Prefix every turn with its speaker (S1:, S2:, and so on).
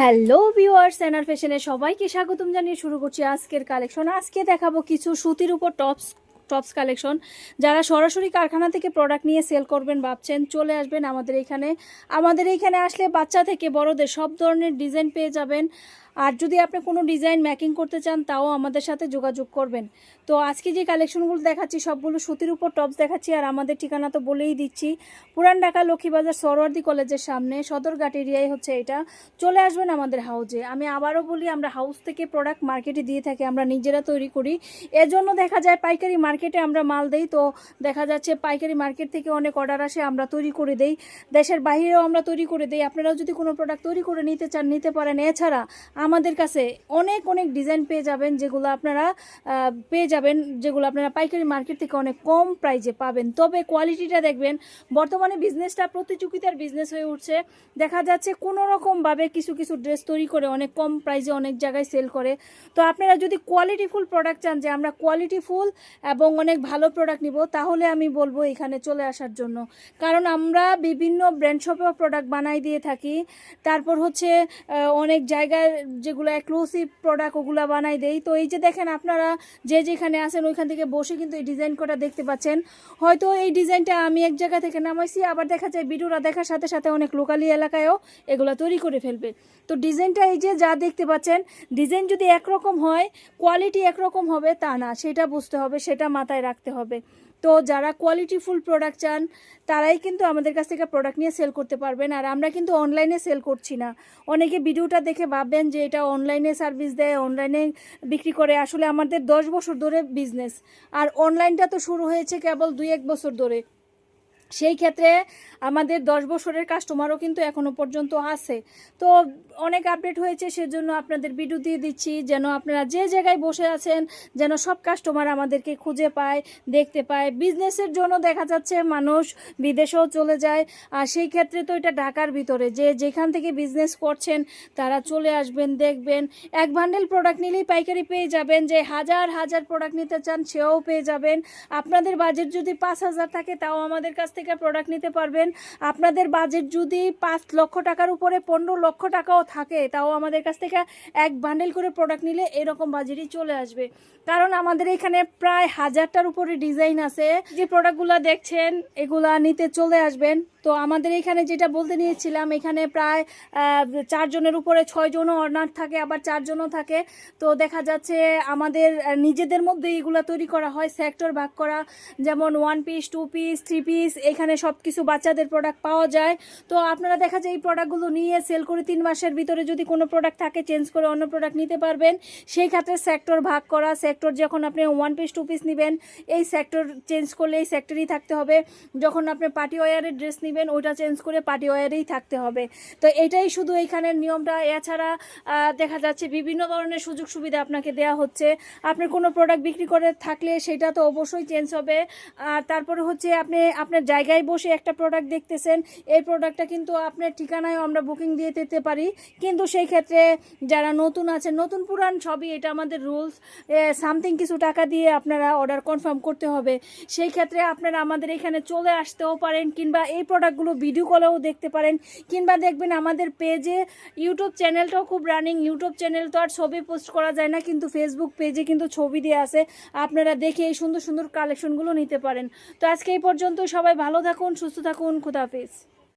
S1: Hello viewers এনার ফ্যাশনে সবাইকে স্বাগতম জানিয়ে শুরু করছি আজকের কালেকশন আজকে দেখাবো কিছু সুতির উপর টপস টপস কালেকশন যারা সরাসরি কারখানা থেকে প্রোডাক্ট নিয়ে সেল করবেন, ভাবছেন চলে আসবেন আমাদের এখানে। আমাদের এখানে আসলে বাচ্চা থেকে বড়দের সব ধরনের ডিজাইন পেয়ে যাবেন। আর যদি আপনি কোনো ডিজাইন ম্যাকিং করতে চান, তাও আমাদের সাথে যোগাযোগ করবেন। তো আজকে যে কালেকশনগুলো দেখাচ্ছি, সবগুলো সুতির উপর টপস দেখাচ্ছি, আর আমাদের ঠিকানা তো বলেই দিচ্ছি। পুরান ঢাকা লক্ষ্মীবাজার সরোয়ার্দি কলেজের সামনে, সদরঘাট এরিয়ায় হচ্ছে এটা। চলে আসবেন আমাদের হাউজে আমি আবারও বলি, আমরা হাউস থেকে প্রোডাক্ট মার্কেটে দিয়ে থাকি, আমরা নিজেরা তৈরি করি। এজন্য দেখা যায় পাইকারি মার্কেটে আমরা মাল দেই। তো দেখা যাচ্ছে পাইকারি মার্কেট থেকে অনেক অর্ডার আসে, আমরা তৈরি করে দেই। দেশের বাইরেও আমরা তৈরি করে দেই। আপনারাও যদি কোনো প্রোডাক্ট তৈরি করে নিতে চান, নিতে পারেন। এছাড়া আমাদের কাছে অনেক অনেক ডিজাইন পেয়ে যাবেন, যেগুলো আপনারা পেয়ে যাবেন, যেগুলো আপনারা পাইকারি মার্কেট থেকে অনেক কম প্রাইজে পাবেন। তবে কোয়ালিটিটা দেখবেন, বর্তমানে বিজনেসটা প্রতিযোগিতার বিজনেস হয়ে উঠছে। দেখা যাচ্ছে কোনো রকমভাবে কিছু কিছু ড্রেস তৈরি করে অনেক কম প্রাইজে অনেক জায়গায় সেল করে। তো আপনারা যদি কোয়ালিটিফুল প্রোডাক্ট চান, যে আমরা কোয়ালিটিফুল এবং অনেক ভালো প্রোডাক্ট নিব, তাহলে আমি বলব এখানে চলে আসার জন্য। কারণ আমরা বিভিন্ন ব্র্যান্ড শপেও প্রোডাক্ট বানাই দিয়ে থাকি। তারপর হচ্ছে অনেক জায়গার যেগুলো এক্সক্লুসিভ প্রোডাক্ট ওগুলো বানাই দেই। তো এই যে দেখেন আপনারা যে যেখানে আছেন ওইখান থেকে বসে কিন্তু এই ডিজাইন করা দেখতে পাচ্ছেন। হয়তো এই ডিজাইনটা আমি এক জায়গা থেকে নামাইছি, আবার দেখা যায় ভিডিওটা দেখার সাথে সাথে অনেক লোকালি এলাকায়ও এগুলো তৈরি করে ফেলবে। তো ডিজাইনটা এই যে যা দেখতে পাচ্ছেন ডিজাইন যদি একরকম হয় কোয়ালিটি একরকম হবে, তা না, সেটা বুঝতে হবে, সেটা মাথায় রাখতে হবে। তো যারা কোয়ালিটিফুল প্রোডাক্ট চান, তারাই কিন্তু আমাদের কাছ থেকে প্রোডাক্ট নিয়ে সেল করতে পারবেন। আর আমরা কিন্তু অনলাইনে সেল করছি না। অনেকে ভিডিওটা দেখে ভাববেন যে এটা অনলাইনে সার্ভিস দেয় অনলাইনে বিক্রি করে। আসলে আমাদের দশ বছর ধরে বিজনেস আর অনলাইনটা তো শুরু হয়েছে কেবল দুই এক বছর ধরে। সেই ক্ষেত্রে আমাদের দশ বছরের কাস্টমারও কিন্তু এখনও পর্যন্ত আছে। তো অনেক আপডেট হয়েছে, সেজন্য আপনাদের ভিডিও দিয়ে দিচ্ছি, যেন আপনারা যে জায়গায় বসে আছেন, যেন সব কাস্টমার আমাদেরকে খুঁজে পায়, দেখতে পায়। বিজনেসের জন্য দেখা যাচ্ছে মানুষ বিদেশেও চলে যায়, আর সেই ক্ষেত্রে তো এটা ঢাকার ভিতরে। যে যেখান থেকে বিজনেস করছেন, তারা চলে আসবেন, দেখবেন। এক ভান্ডেল প্রোডাক্ট নিলেই পাইকারি পেয়ে যাবেন, যে হাজার হাজার প্রোডাক্ট নিতে চান, সেও পেয়ে যাবেন। আপনাদের বাজেট যদি পাঁচ হাজার থাকে, তাও আমাদের কাছ থেকে প্রোডাক্ট নিতে পারবেন। আপনাদের বাজেট যদি পাঁচ লক্ষ টাকার উপরে পনেরো লক্ষ টাকাও থাকে, তাও আমাদের কাছ থেকে এক বান্ডেল করে প্রোডাক্ট নিলে এরকম বাজেটই চলে আসবে। কারণ আমাদের এখানে প্রায় হাজারটার উপরে ডিজাইন আছে। যে প্রোডাক্টগুলো দেখছেন, এগুলা নিতে চলে আসবেন। তো আমাদের এখানে যেটা বলতে নিয়েছিলাম, এখানে প্রায় চারজনের উপরে ছয়জনও অর্ডার থাকে, আবার চারজনও থাকে। তো দেখা যাচ্ছে আমাদের নিজেদের মধ্যে এগুলো তৈরি করা হয়, সেক্টর ভাগ করা। যেমন one piece two piece three piece এখানে সব কিছু বাচ্চাদের প্রোডাক্ট পাওয়া যায়। তো আপনারা দেখা যায় এই প্রোডাক্টগুলো নিয়ে সেল করে তিন মাসের ভিতরে যদি কোনো প্রোডাক্ট থাকে চেঞ্জ করে অন্য প্রোডাক্ট নিতে পারবেন। সেই ক্ষেত্রে সেক্টর ভাগ করা সেক্টর যখন আপনি ওয়ান পিস টু পিস নেবেন, এই সেক্টর চেঞ্জ করলে এই সেক্টরই থাকতে হবে। যখন আপনি পার্টি ওয়ারের ড্রেস নেবেন ওইটা চেঞ্জ করে পার্টি ওয়ারেই থাকতে হবে। তো এটাই শুধু এইখানের নিয়মটা। এছাড়া দেখা যাচ্ছে বিভিন্ন ধরনের সুযোগ সুবিধা আপনাকে দেওয়া হচ্ছে। আপনি কোনো প্রোডাক্ট বিক্রি করে থাকলে সেটা তো অবশ্যই চেঞ্জ হবে। আর তারপরে হচ্ছে আপনি, আপনার জায়গায় বসে একটা প্রোডাক্ট দেখতেছেন, এই প্রোডাক্টটা কিন্তু আপনার ঠিকানায় আমরা বুকিং দিয়ে দিতে পারি। কিন্তু সেই ক্ষেত্রে যারা নতুন আছেন, নতুন পুরান সবই এটা আমাদের রুলস সামথিং কিছু টাকা দিয়ে আপনারা অর্ডার কনফার্ম করতে হবে। সেই ক্ষেত্রে আপনারা আমাদের এখানে চলে আসতেও পারেন, কিংবা এই প্রোডাক্টগুলো ভিডিও কলেও দেখতে পারেন, কিংবা দেখবেন আমাদের পেজে ইউটিউব চ্যানেলটাও খুব রানিং ইউটিউব চ্যানেল তো আর ছবি পোস্ট করা যায় না, কিন্তু ফেসবুক পেজে কিন্তু ছবি দিয়ে আছে, আপনারা দেখে এই সুন্দর সুন্দর কালেকশনগুলো নিতে পারেন। তো আজকে এই পর্যন্ত সবাই ভালো থাকুন, সুস্থ থাকুন খুদাহাফিজ